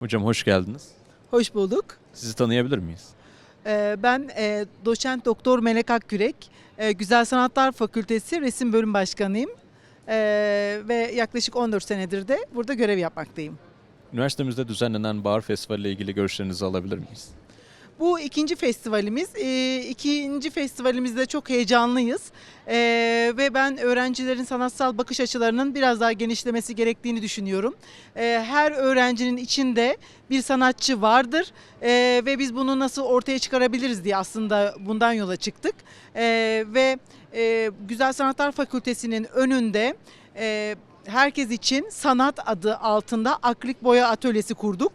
Hocam hoş geldiniz. Hoş bulduk. Sizi tanıyabilir miyiz? Ee, Ben e, doçent doktor Melek Akkürek, e, Güzel Sanatlar Fakültesi Resim Bölüm Başkanıyım. Ee, Ve yaklaşık 14 senedir de burada görev yapmaktayım. Üniversitemizde düzenlenen Bahar Festivali ile ilgili görüşlerinizi alabilir miyiz? Bu ikinci festivalimiz. Ee, ikinci festivalimizde çok heyecanlıyız. Ee, ve ben öğrencilerin sanatsal bakış açılarının biraz daha genişlemesi gerektiğini düşünüyorum. Ee, her öğrencinin içinde bir sanatçı vardır ve biz bunu nasıl ortaya çıkarabiliriz diye aslında bundan yola çıktık. Ve e, Güzel Sanatlar Fakültesi'nin önünde e, herkes için sanat adı altında akrilik boya atölyesi kurduk.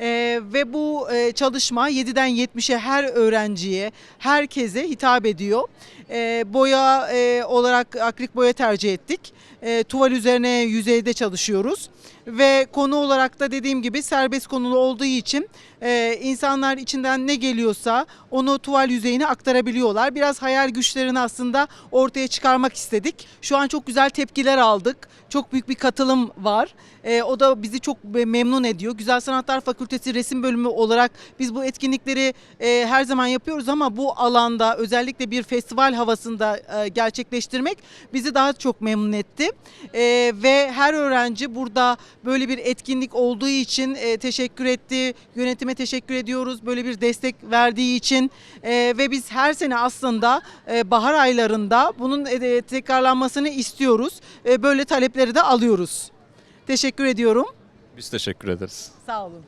Ee, ve bu e, çalışma 7'den 70'e her öğrenciye, herkese hitap ediyor. Ee, boya e, olarak akrilik boya tercih ettik. E, tuval üzerine yüzeyde çalışıyoruz. Ve konu olarak da dediğim gibi serbest konulu olduğu için e, insanlar içinden ne geliyorsa onu tuval yüzeyine aktarabiliyorlar. Biraz hayal güçlerini aslında ortaya çıkarmak istedik. Şu an çok güzel tepkiler aldık. Çok büyük bir katılım var. E, o da bizi çok memnun ediyor. Güzel Sanatlar Fakültesi Resim Bölümü olarak biz bu etkinlikleri e, her zaman yapıyoruz ama bu alanda özellikle bir festival havasında e, gerçekleştirmek bizi daha çok memnun etti. E, ve her öğrenci burada böyle bir etkinlik olduğu için e, teşekkür etti. Yönetime teşekkür ediyoruz böyle bir destek verdiği için E, ve biz her sene aslında e, bahar aylarında bunun e, tekrarlanmasını istiyoruz. E, böyle talepleri de alıyoruz. Teşekkür ediyorum. Biz teşekkür ederiz. Sağ olun.